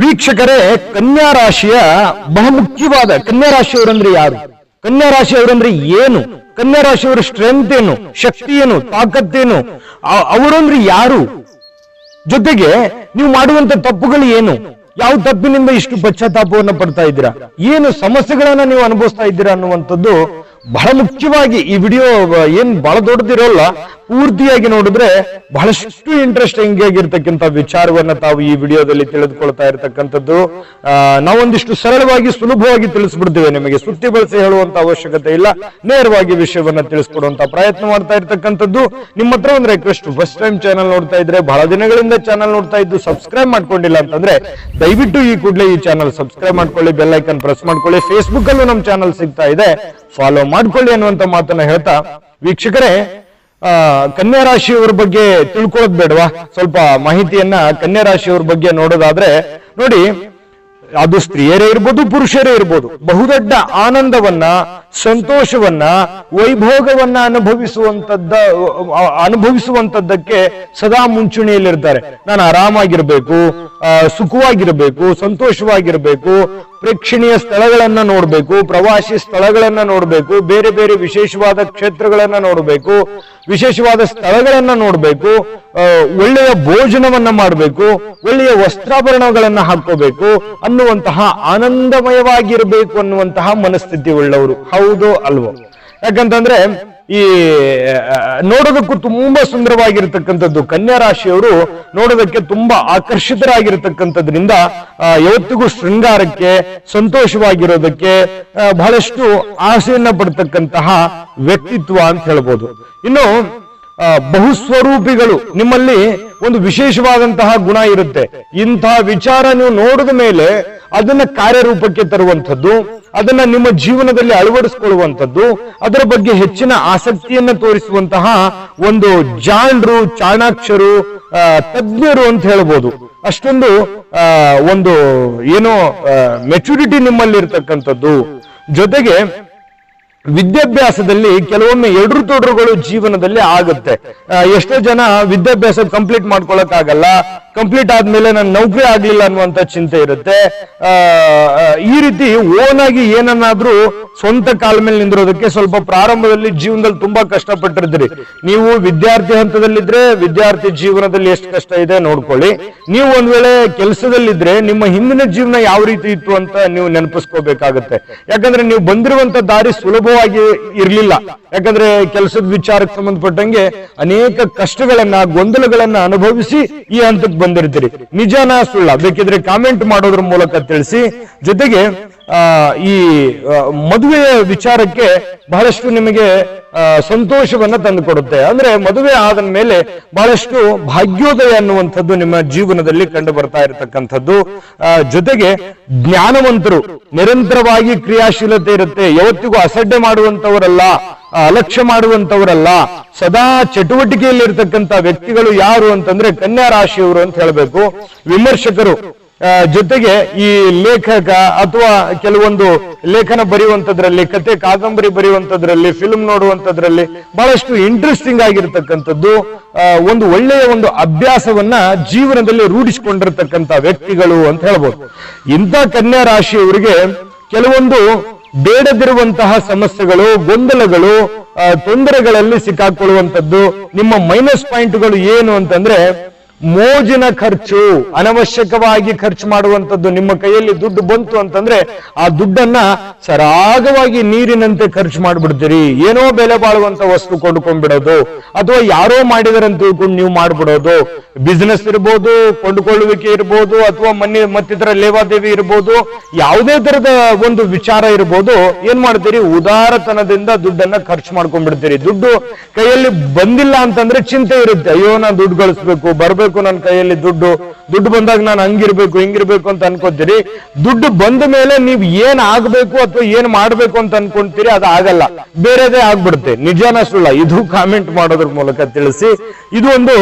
ವೀಕ್ಷಕರೇ, ಕನ್ಯಾ ರಾಶಿಯ ಬಹುಮುಖ್ಯವಾದ, ಕನ್ಯಾ ರಾಶಿಯವರಂದ್ರೆ ಯಾರು? ಕನ್ಯಾ ರಾಶಿಯವರಂದ್ರೆ ಏನು? ಕನ್ಯಾ ರಾಶಿಯವರ ಸ್ಟ್ರೆಂತ್ ಏನು? ಶಕ್ತಿ ಏನು? ತಾಕತ್ತೇನು ಅವರಂದ್ರೆ ಯಾರು? ಜೊತೆಗೆ ನೀವು ಮಾಡುವಂತ ತಪ್ಪುಗಳು ಏನು? ಯಾವ ತಪ್ಪಿನಿಂದ ಇಷ್ಟು ಪಶ್ಚಾತ್ತಾಪವನ್ನು ಪಡ್ತಾ ಇದ್ದೀರಾ? ಏನು ಸಮಸ್ಯೆಗಳನ್ನ ನೀವು ಅನುಭವಿಸ್ತಾ ಇದ್ದೀರಾ ಅನ್ನುವಂಥದ್ದು ಬಹಳ ಮುಖ್ಯವಾಗಿ ಈ ವಿಡಿಯೋ ಏನ್ ಬಹಳ ದೊಡ್ಡದಿರೋಲ್ಲ ಪೂರ್ತಿಯಾಗಿ ನೋಡಿದ್ರೆ ಬಹಳಷ್ಟು ಇಂಟ್ರೆಸ್ಟಿಂಗ್ ಆಗಿರ್ತಕ್ಕಂಥ ವಿಚಾರವನ್ನ ತಾವು ಈ ವಿಡಿಯೋದಲ್ಲಿ ತಿಳಿದುಕೊಳ್ತಾ ಇರತಕ್ಕಂಥದ್ದು. ನಾವೊಂದಿಷ್ಟು ಸರಳವಾಗಿ, ಸುಲಭವಾಗಿ ತಿಳಿಸ್ಬಿಡ್ತೇವೆ. ನಿಮಗೆ ಸುತ್ತಿ ಬಳಸಿ ಹೇಳುವಂತ ಅವಶ್ಯಕತೆ ಇಲ್ಲ. ನೇರವಾಗಿ ವಿಷಯವನ್ನ ತಿಳಿಸ್ಕೊಡುವಂತ ಪ್ರಯತ್ನ ಮಾಡ್ತಾ ಇರ್ತಕ್ಕಂಥದ್ದು. ನಿಮ್ಮ ಹತ್ರ ಒಂದು ರಿಕ್ವೆಸ್ಟ್ ಫಸ್ಟ್ ಟೈಮ್ ಚಾನಲ್ ನೋಡ್ತಾ ಇದ್ರೆ, ಬಹಳ ದಿನಗಳಿಂದ ಚಾನಲ್ ನೋಡ್ತಾ ಇದ್ದು ಸಬ್ಸ್ಕ್ರೈಬ್ ಮಾಡ್ಕೊಂಡಿಲ್ಲ ಅಂತಂದ್ರೆ, ದಯವಿಟ್ಟು ಈ ಕೂಡಲೇ ಈ ಚಾನಲ್ ಸಬ್ಸ್ಕ್ರೈಬ್ ಮಾಡ್ಕೊಳ್ಳಿ ಬೆಲ್ ಐಕನ್ ಪ್ರೆಸ್ ಮಾಡ್ಕೊಳ್ಳಿ. ಫೇಸ್ಬುಕ್ ಅಲ್ಲೂ ನಮ್ಮ ಚಾನಲ್ ಸಿಗ್ತಾ ಇದೆ. ಫಾಲೋ ಮಾಡ್ಕೊಳ್ಳಿ ಅನ್ನುವಂತ ಮಾತನ್ನ ಹೇಳ್ತಾ, ವೀಕ್ಷಕರೇ ಕನ್ಯಾ ರಾಶಿಯವರ ಬಗ್ಗೆ ತಿಳ್ಕೊಳ್ಳೋದ್ ಬೇಡವಾ? ಸ್ವಲ್ಪ ಮಾಹಿತಿಯನ್ನ ಕನ್ಯಾ ರಾಶಿಯವ್ರ ಬಗ್ಗೆ ನೋಡೋದಾದ್ರೆ, ನೋಡಿ, ಅದು ಸ್ತ್ರೀಯರೇ ಇರ್ಬೋದು, ಪುರುಷರೇ ಇರ್ಬೋದು. ಬಹುದೊಡ್ಡ ಆನಂದವನ್ನ, ಸಂತೋಷವನ್ನ, ವೈಭೋಗವನ್ನ ಅನುಭವಿಸುವಂತದ್ದ ಅನುಭವಿಸುವಂತದ್ದಕ್ಕೆ ಸದಾ ಮುಂಚೂಣಿಯಲ್ಲಿರ್ತಾರೆ. ನಾನು ಆರಾಮಾಗಿರ್ಬೇಕು ಸುಖವಾಗಿರ್ಬೇಕು, ಸಂತೋಷವಾಗಿರ್ಬೇಕು ಪ್ರೇಕ್ಷಣೀಯ ಸ್ಥಳಗಳನ್ನ ನೋಡಬೇಕು, ಪ್ರವಾಸಿ ಸ್ಥಳಗಳನ್ನ ನೋಡ್ಬೇಕು, ಬೇರೆ ಬೇರೆ ವಿಶೇಷವಾದ ಕ್ಷೇತ್ರಗಳನ್ನ ನೋಡಬೇಕು, ವಿಶೇಷವಾದ ಸ್ಥಳಗಳನ್ನ ನೋಡ್ಬೇಕು ಒಳ್ಳೆಯ ಭೋಜನವನ್ನ ಮಾಡಬೇಕು, ಒಳ್ಳೆಯ ವಸ್ತ್ರಾಭರಣಗಳನ್ನ ಹಾಕೋಬೇಕು ಅನ್ನುವಂತಹ ಆನಂದಮಯವಾಗಿರ್ಬೇಕು ಅನ್ನುವಂತಹ ಮನಸ್ಥಿತಿ ಉಳ್ಳವರು. ಹೌದು ಅಲ್ವೋ? ಯಾಕಂತಂದ್ರೆ ಈ ನೋಡೋದಕ್ಕೂ ತುಂಬಾ ಸುಂದರವಾಗಿರತಕ್ಕಂಥದ್ದು ಕನ್ಯಾ ರಾಶಿಯವರು ನೋಡೋದಕ್ಕೆ ತುಂಬಾ ಆಕರ್ಷಿತರಾಗಿರತಕ್ಕಂಥದ್ರಿಂದ ಯಾವತ್ತಿಗೂ ಶೃಂಗಾರಕ್ಕೆ, ಸಂತೋಷವಾಗಿರೋದಕ್ಕೆ ಬಹಳಷ್ಟು ಆಸೆಯನ್ನ ಪಡ್ತಕ್ಕಂತಹ ವ್ಯಕ್ತಿತ್ವ ಅಂತ ಹೇಳ್ಬೋದು. ಇನ್ನು ಬಹುಸ್ವರೂಪಿಗಳು ನಿಮ್ಮಲ್ಲಿ ಒಂದು ವಿಶೇಷವಾದಂತಹ ಗುಣ ಇರುತ್ತೆ. ಇಂತಹ ವಿಚಾರ ನೀವು ನೋಡಿದ ಮೇಲೆ ಅದನ್ನ ಕಾರ್ಯರೂಪಕ್ಕೆ ತರುವಂಥದ್ದು, ಅದನ್ನ ನಿಮ್ಮ ಜೀವನದಲ್ಲಿ ಅಳವಡಿಸಿಕೊಳ್ಳುವಂಥದ್ದು, ಅದರ ಬಗ್ಗೆ ಹೆಚ್ಚಿನ ಆಸಕ್ತಿಯನ್ನ ತೋರಿಸುವಂತಹ ಒಂದು ಜಾಣರು ಚಾಣಾಕ್ಷರು ತಜ್ಞರು ಅಂತ ಹೇಳ್ಬೋದು. ಅಷ್ಟೊಂದು ಒಂದು ಏನೋ ಮೆಚುರಿಟಿ ನಿಮ್ಮಲ್ಲಿ ಇರ್ತಕ್ಕಂಥದ್ದು ಜೊತೆಗೆ ವಿದ್ಯಾಭ್ಯಾಸದಲ್ಲಿ ಕೆಲವೊಮ್ಮೆ ಎಡ್ರು ತೊಡರುಗಳು ಜೀವನದಲ್ಲಿ ಆಗುತ್ತೆ. ಎಷ್ಟೋ ಜನ ವಿದ್ಯಾಭ್ಯಾಸ ಕಂಪ್ಲೀಟ್ ಮಾಡ್ಕೊಳಕ್ ಆಗಲ್ಲ ಕಂಪ್ಲೀಟ್ ಆದ್ಮೇಲೆ ನನ್ನ ನೌಕರಿ ಆಗ್ಲಿಲ್ಲ ಅನ್ನುವಂತ ಚಿಂತೆ ಇರುತ್ತೆ. ಈ ರೀತಿ ಓನ್ ಆಗಿ ಏನನ್ನಾದ್ರೂ ಸ್ವಂತ ಕಾಲ ಮೇಲೆ ನಿಂದಿರೋದಕ್ಕೆ ಸ್ವಲ್ಪ ಪ್ರಾರಂಭದಲ್ಲಿ ಜೀವನದಲ್ಲಿ ತುಂಬಾ ಕಷ್ಟಪಟ್ಟಿರ್ತೀರಿ. ನೀವು ವಿದ್ಯಾರ್ಥಿ ಹಂತದಲ್ಲಿದ್ರೆ ವಿದ್ಯಾರ್ಥಿ ಜೀವನದಲ್ಲಿ ಎಷ್ಟು ಕಷ್ಟ ಇದೆ ನೋಡ್ಕೊಳ್ಳಿ. ನೀವು ಒಂದ್ ವೇಳೆ ಕೆಲಸದಲ್ಲಿದ್ರೆ ನಿಮ್ಮ ಹಿಂದಿನ ಜೀವನ ಯಾವ ರೀತಿ ಇತ್ತು ಅಂತ ನೀವು ನೆನಪಿಸ್ಕೋಬೇಕಾಗತ್ತೆ. ಯಾಕಂದ್ರೆ ನೀವು ಬಂದಿರುವಂತ ದಾರಿ ಸುಲಭವಾಗಿ ಇರ್ಲಿಲ್ಲ. ಯಾಕಂದ್ರೆ ಕೆಲಸದ ವಿಚಾರಕ್ಕೆ ಸಂಬಂಧಪಟ್ಟಂಗೆ ಅನೇಕ ಕಷ್ಟಗಳನ್ನ, ಗೊಂದಲಗಳನ್ನ ಅನುಭವಿಸಿ ಈ ಹಂತಕ್ಕೆ ಬಂದಿರ್ತೀರಿ. ನಿಜಾನ ಸುಳ್ಳ ಬೇಕಿದ್ರೆ ಕಾಮೆಂಟ್ ಮಾಡೋದ್ರ ಮೂಲಕ ತಿಳಿಸಿ. ಜೊತೆಗೆ ಈ ಮದುವೆಯ ವಿಚಾರಕ್ಕೆ ಬಹಳಷ್ಟು ನಿಮಗೆ ಸಂತೋಷವನ್ನ ತಂದುಕೊಡುತ್ತೆ. ಅಂದ್ರೆ ಮದುವೆ ಆದ ಮೇಲೆ ಬಹಳಷ್ಟು ಭಾಗ್ಯೋದಯ ಅನ್ನುವಂಥದ್ದು ನಿಮ್ಮ ಜೀವನದಲ್ಲಿ ಕಂಡು ಬರ್ತಾ ಇರತಕ್ಕಂಥದ್ದು. ಜೊತೆಗೆ ಜ್ಞಾನವಂತರು ನಿರಂತರವಾಗಿ ಕ್ರಿಯಾಶೀಲತೆ ಇರುತ್ತೆ. ಯಾವತ್ತಿಗೂ ಅಸಡ್ಡೆ ಮಾಡುವಂತವರಲ್ಲ ಅಲಕ್ಷ್ಯ ಮಾಡುವಂತವರಲ್ಲ ಸದಾ ಚಟುವಟಿಕೆಯಲ್ಲಿ ಇರ್ತಕ್ಕಂಥ ವ್ಯಕ್ತಿಗಳು ಯಾರು ಅಂತಂದ್ರೆ ಕನ್ಯಾ ರಾಶಿಯವರು ಅಂತ ಹೇಳಬೇಕು. ವಿಮರ್ಶಕರು. ಜೊತೆಗೆ ಈ ಲೇಖಕ ಅಥವಾ ಕೆಲವೊಂದು ಲೇಖನ ಬರೆಯುವಂತದ್ರಲ್ಲಿ ಕತೆ ಕಾದಂಬರಿ ಬರೆಯುವಂತದ್ರಲ್ಲಿ ಫಿಲ್ಮ್ ನೋಡುವಂತದ್ರಲ್ಲಿ ಬಹಳಷ್ಟು ಇಂಟ್ರೆಸ್ಟಿಂಗ್ ಆಗಿರ್ತಕ್ಕಂಥದ್ದು. ಒಂದು ಒಳ್ಳೆಯ ಒಂದು ಅಭ್ಯಾಸವನ್ನ ಜೀವನದಲ್ಲಿ ರೂಢಿಸಿಕೊಂಡಿರ್ತಕ್ಕಂಥ ವ್ಯಕ್ತಿಗಳು ಅಂತ ಹೇಳ್ಬೋದು. ಇಂಥ ಕನ್ಯಾ ರಾಶಿಯವರಿಗೆ ಕೆಲವೊಂದು ಬೇಡದಿರುವಂತಹ ಸಮಸ್ಯೆಗಳು ಗೊಂದಲಗಳು ತೊಂದರೆಗಳಲ್ಲಿ ಸಿಕ್ಕಾಕೊಳ್ಳುವಂಥದ್ದು ನಿಮ್ಮ ಮೈನಸ್ ಪಾಯಿಂಟ್ಗಳು ಏನು ಅಂತಂದ್ರೆ ಮೋಜಿನ ಖರ್ಚು, ಅನವಶ್ಯಕವಾಗಿ ಖರ್ಚು ಮಾಡುವಂತದ್ದು ನಿಮ್ಮ ಕೈಯಲ್ಲಿ ದುಡ್ಡು ಬಂತು ಅಂತಂದ್ರೆ ಆ ದುಡ್ಡನ್ನ ಸರಾಗವಾಗಿ ನೀರಿನಂತೆ ಖರ್ಚು ಮಾಡ್ಬಿಡ್ತೀರಿ. ಏನೋ ಬೆಲೆ ಬಾಳುವಂತ ವಸ್ತು ಕೊಂಡ್ಕೊಂಡ್ಬಿಡೋದು, ಅಥವಾ ಯಾರೋ ಮಾಡಿದಾರಂತ ತಿಳ್ಕೊಂಡು ನೀವು ಮಾಡ್ಬಿಡೋದು. ಬಿಸ್ನೆಸ್ ಇರ್ಬೋದು, ಕೊಂಡುಕೊಳ್ಳುವಿಕೆ ಇರ್ಬೋದು, ಅಥವಾ ಮನೆ ಮತ್ತಿತರ ಲೇವಾದೇವಿ ಇರ್ಬೋದು, ಯಾವುದೇ ತರದ ಒಂದು ವಿಚಾರ ಇರ್ಬೋದು, ಏನ್ ಮಾಡ್ತೀರಿ? ಉದಾರತನದಿಂದ ದುಡ್ಡನ್ನ ಖರ್ಚು ಮಾಡ್ಕೊಂಡ್ಬಿಡ್ತೀರಿ. ದುಡ್ಡು ಕೈಯಲ್ಲಿ ಬಂದಿಲ್ಲ ಅಂತಂದ್ರೆ ಚಿಂತೆ ಇರುತ್ತೆ. ಅಯ್ಯೋ, ನಾನು ದುಡ್ಡು ಗಳಿಸ್ಬೇಕು, ಬರ್ಬೇಕು ನನ್ನ ಕೈಯಲ್ಲಿ ದುಡ್ಡು. ದುಡ್ಡು ಬಂದಾಗ ನಾನು ಹಂಗಿರ್ಬೇಕು, ಹಿಂಗಿರ್ಬೇಕು ಅಂತ ಅನ್ಕೋತೀರಿ. ದುಡ್ಡು ಬಂದ ಮೇಲೆ ನೀವು ಏನ್ ಆಗ್ಬೇಕು ಅಥವಾ ಏನ್ ಮಾಡ್ಬೇಕು ಅಂತ ಅನ್ಕೊಂತೀರಿ, ಅದು ಆಗಲ್ಲ. ಬೇರೆದೇ ಆಗ್ಬಿಡುತ್ತೆ. ನಿಜಾನ ಸುಳ್ಳ. ಇದು ಕಾಮೆಂಟ್ ಮಾಡೋದ್ರ ಮೂಲಕ ತಿಳಿಸಿ. ಇದು ಒಂದು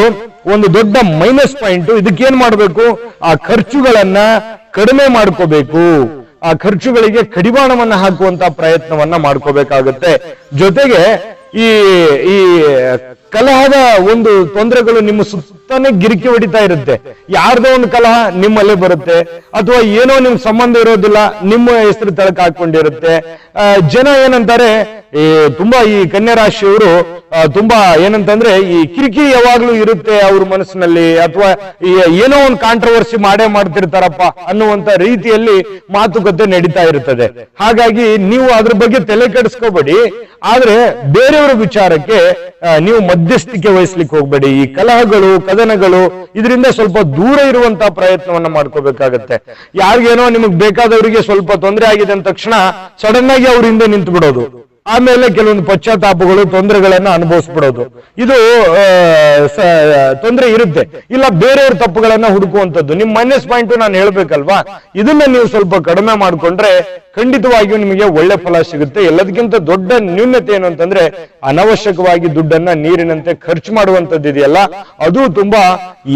ಒಂದು ದೊಡ್ಡ ಮೈನಸ್ ಪಾಯಿಂಟ್ ಇದಕ್ಕೆ ಏನ್ ಮಾಡ್ಬೇಕು? ಆ ಖರ್ಚುಗಳನ್ನ ಕಡಿಮೆ ಮಾಡ್ಕೋಬೇಕು. ಆ ಖರ್ಚುಗಳಿಗೆ ಕಡಿವಾಣವನ್ನ ಹಾಕುವಂತ ಪ್ರಯತ್ನವನ್ನ ಮಾಡ್ಕೋಬೇಕಾಗುತ್ತೆ. ಜೊತೆಗೆ ಈ ಈ ಕಲಹದ ಒಂದು ತೊಂದರೆಗಳು ನಿಮ್ಮ ಸುತ್ತಾನೆ ಗಿರಿಕಿ ಹೊಡಿತಾ ಇರುತ್ತೆ. ಯಾರ್ದೋ ಒಂದು ಕಲಹ ನಿಮ್ಮಲ್ಲೇ ಬರುತ್ತೆ. ಅಥವಾ ಏನೋ ನಿಮ್ ಸಂಬಂಧ ಇರೋದಿಲ್ಲ, ನಿಮ್ಮ ಹೆಸರು ತಳಕ ಹಾಕೊಂಡಿರುತ್ತೆ. ಜನ ಏನಂತಾರೆ, ಈ ತುಂಬಾ ಈ ಕನ್ಯಾ ರಾಶಿಯವರು ತುಂಬಾ ಏನಂತಂದ್ರೆ, ಈ ಕಿರಿಕಿ ಯಾವಾಗ್ಲೂ ಇರುತ್ತೆ ಅವ್ರ ಮನಸ್ಸಿನಲ್ಲಿ, ಅಥವಾ ಏನೋ ಒಂದು ಕಾಂಟ್ರವರ್ಸಿ ಮಾಡೇ ಮಾಡ್ತಿರ್ತಾರಪ್ಪ ಅನ್ನುವಂತ ರೀತಿಯಲ್ಲಿ ಮಾತುಕತೆ ನಡೀತಾ ಇರ್ತದೆ. ಹಾಗಾಗಿ ನೀವು ಅದ್ರ ಬಗ್ಗೆ ತಲೆ ಕೆಡಿಸ್ಕೋಬೇಡಿ. ಆದ್ರೆ ಬೇರೆಯವರ ವಿಚಾರಕ್ಕೆ ನೀವು ಮಧ್ಯಸ್ಥಿಕೆ ವಹಿಸ್ಲಿಕ್ಕೆ ಹೋಗ್ಬೇಡಿ. ಈ ಕಲಹಗಳು, ಕದನಗಳು, ಇದರಿಂದ ಸ್ವಲ್ಪ ದೂರ ಇರುವಂತಹ ಪ್ರಯತ್ನವನ್ನ ಮಾಡ್ಕೋಬೇಕಾಗತ್ತೆ. ಯಾರಿಗೇನೋ ನಿಮಗ್ ಬೇಕಾದವರಿಗೆ ಸ್ವಲ್ಪ ತೊಂದರೆ ಆಗಿದೆ ಅಂದ ತಕ್ಷಣ ಸಡನ್ ಆಗಿ ಅವ್ರ ಹಿಂದೆ ನಿಂತು ಬಿಡೋದು. ಆಮೇಲೆ ಕೆಲವೊಂದು ಪಶ್ಚಾತ್ತಾಪಗಳು, ತೊಂದರೆಗಳನ್ನ ಅನುಭವಿಸ್ಬಿಡೋದು. ಇದು ತೊಂದರೆ ಇರುತ್ತೆ. ಇಲ್ಲ, ಬೇರೆಯವ್ರ ತಪ್ಪುಗಳನ್ನ ಹುಡುಕುವಂತದ್ದು ನಿಮ್ ಮೈನಸ್ ಪಾಯಿಂಟ್ ನಾನು ಹೇಳ್ಬೇಕಲ್ವಾ? ಇದನ್ನ ನೀವು ಸ್ವಲ್ಪ ಕಡಿಮೆ ಮಾಡ್ಕೊಂಡ್ರೆ ಖಂಡಿತವಾಗಿಯೂ ನಿಮಗೆ ಒಳ್ಳೆ ಫಲ ಸಿಗುತ್ತೆ. ಎಲ್ಲದಕ್ಕಿಂತ ದೊಡ್ಡ ನ್ಯೂನತೆ ಏನು ಅಂತಂದ್ರೆ ಅನವಶ್ಯಕವಾಗಿ ದುಡ್ಡನ್ನ ನೀರಿನಂತೆ ಖರ್ಚು ಮಾಡುವಂತದ್ದು ಇದೆಯಲ್ಲ, ಅದು ತುಂಬಾ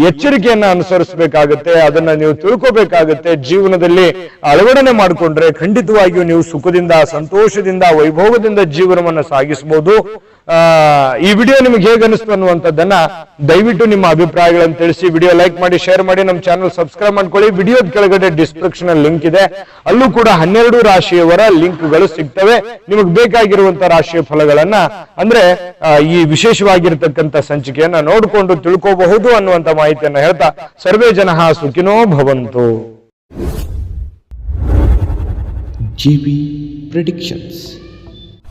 ಎಚ್ಚರಿಕೆಯನ್ನ ಅನುಸರಿಸಬೇಕಾಗುತ್ತೆ. ಅದನ್ನ ನೀವು ತಿಳ್ಕೋಬೇಕಾಗುತ್ತೆ. ಜೀವನದಲ್ಲಿ ಅಳವಡನೆ ಮಾಡಿಕೊಂಡ್ರೆ ಖಂಡಿತವಾಗಿಯೂ ನೀವು ಸುಖದಿಂದ, ಸಂತೋಷದಿಂದ ವೈಭವದಿಂದ ಜೀವನವನ್ನ ಸಾಗಿಸಬಹುದು ಈ ವಿಡಿಯೋ ನಿಮ್ಗೆ ಹೇಗೆ ಅನಿಸ್ತು ಅನ್ನುವಂಥದ್ದನ್ನ ದಯವಿಟ್ಟು ನಿಮ್ಮ ಅಭಿಪ್ರಾಯಗಳನ್ನು ತಿಳಿಸಿ. ವಿಡಿಯೋ ಲೈಕ್ ಮಾಡಿ, ಶೇರ್ ಮಾಡಿ, ನಮ್ಮ ಚಾನಲ್ ಸಬ್ಸ್ಕ್ರೈಬ್ ಮಾಡ್ಕೊಳ್ಳಿ. ವಿಡಿಯೋದ ಕೆಳಗಡೆ ಡಿಸ್ಕ್ರಿಪ್ಷನ್ ಲಿಂಕ್ ಇದೆ. ಅಲ್ಲೂ ಕೂಡ ಹನ್ನೆರಡು ರಾಶಿಯವರ ಲಿಂಕ್ಗಳು ಸಿಗ್ತವೆ. ನಿಮಗೆ ಬೇಕಾಗಿರುವಂತಹ ರಾಶಿಯ ಫಲಗಳನ್ನ, ಅಂದ್ರೆ ಈ ವಿಶೇಷವಾಗಿರ್ತಕ್ಕಂಥ ಸಂಚಿಕೆಯನ್ನ ನೋಡಿಕೊಂಡು ತಿಳ್ಕೋಬಹುದು ಅನ್ನುವಂತ ಮಾಹಿತಿಯನ್ನ ಹೇಳ್ತಾ, ಸರ್ವೇ ಜನ ಸುಖಿನೋ ಭವಂತು. GB predictions